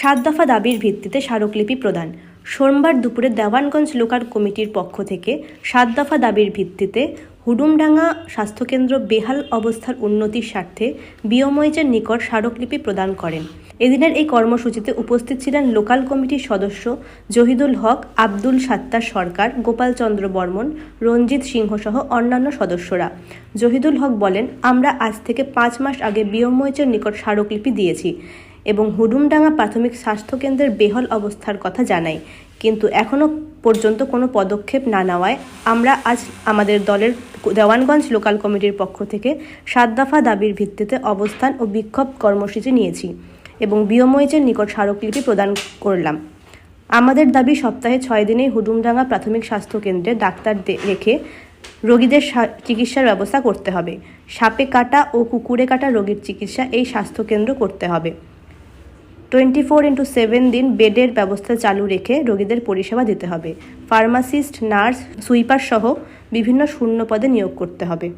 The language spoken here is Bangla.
সাত দফা দাবির ভিত্তিতে স্মারকলিপি প্রদান। সোমবার দুপুরে দেওয়ানগঞ্জ লোকাল কমিটির পক্ষ থেকে সাত দফা দাবির ভিত্তিতে হুডুমডাঙ্গা স্বাস্থ্যকেন্দ্র বেহাল অবস্থার উন্নতির স্বার্থে বিয়ময়জের নিকট স্মারকলিপি প্রদান করেন। এদিনের এই কর্মসূচিতে উপস্থিত ছিলেন লোকাল কমিটির সদস্য জহিদুল হক, আব্দুল সাত্তার সরকার গোপাল চন্দ্র বর্মন, রঞ্জিত সিংহ সহ অন্যান্য সদস্যরা। জহিদুল হক বলেন, আমরা আজ থেকে পাঁচ মাস আগে বিয়ময়জের নিকট স্মারকলিপি দিয়েছি। এবং হুডুমডাঙ্গা প্রাথমিক স্বাস্থ্যকেন্দ্রের বেহল অবস্থার কথা জানাই কিন্তু এখনও পর্যন্ত কোনো পদক্ষেপ না নেওয়ায় আমরা আজ আমাদের দলের দেওয়ানগঞ্জ লোকাল কমিটির পক্ষ থেকে সাত দফা দাবির ভিত্তিতে অবস্থান ও বিক্ষোভ কর্মসূচি নিয়েছি এবং বিয়ময়জের নিকট স্মারকলিপি প্রদান করলাম। আমাদের দাবি সপ্তাহে ছয় দিনেই হুডুমডাঙ্গা প্রাথমিক স্বাস্থ্যকেন্দ্রে ডাক্তার রেখে রোগীদের চিকিৎসার ব্যবস্থা করতে হবে। সাপে কাটা ও কুকুরে কাটা রোগীর চিকিৎসা এই স্বাস্থ্যকেন্দ্র করতে হবে। টোয়েন্টি ফোর ইন্টু সেভেন দিন বেডের ব্যবস্থা চালু রেখে রোগীদের পরিষেবা দিতে হবে। ফার্মাসিস্ট, নার্স, সুইপার সহ বিভিন্ন শূন্য পদে নিয়োগ করতে হবে।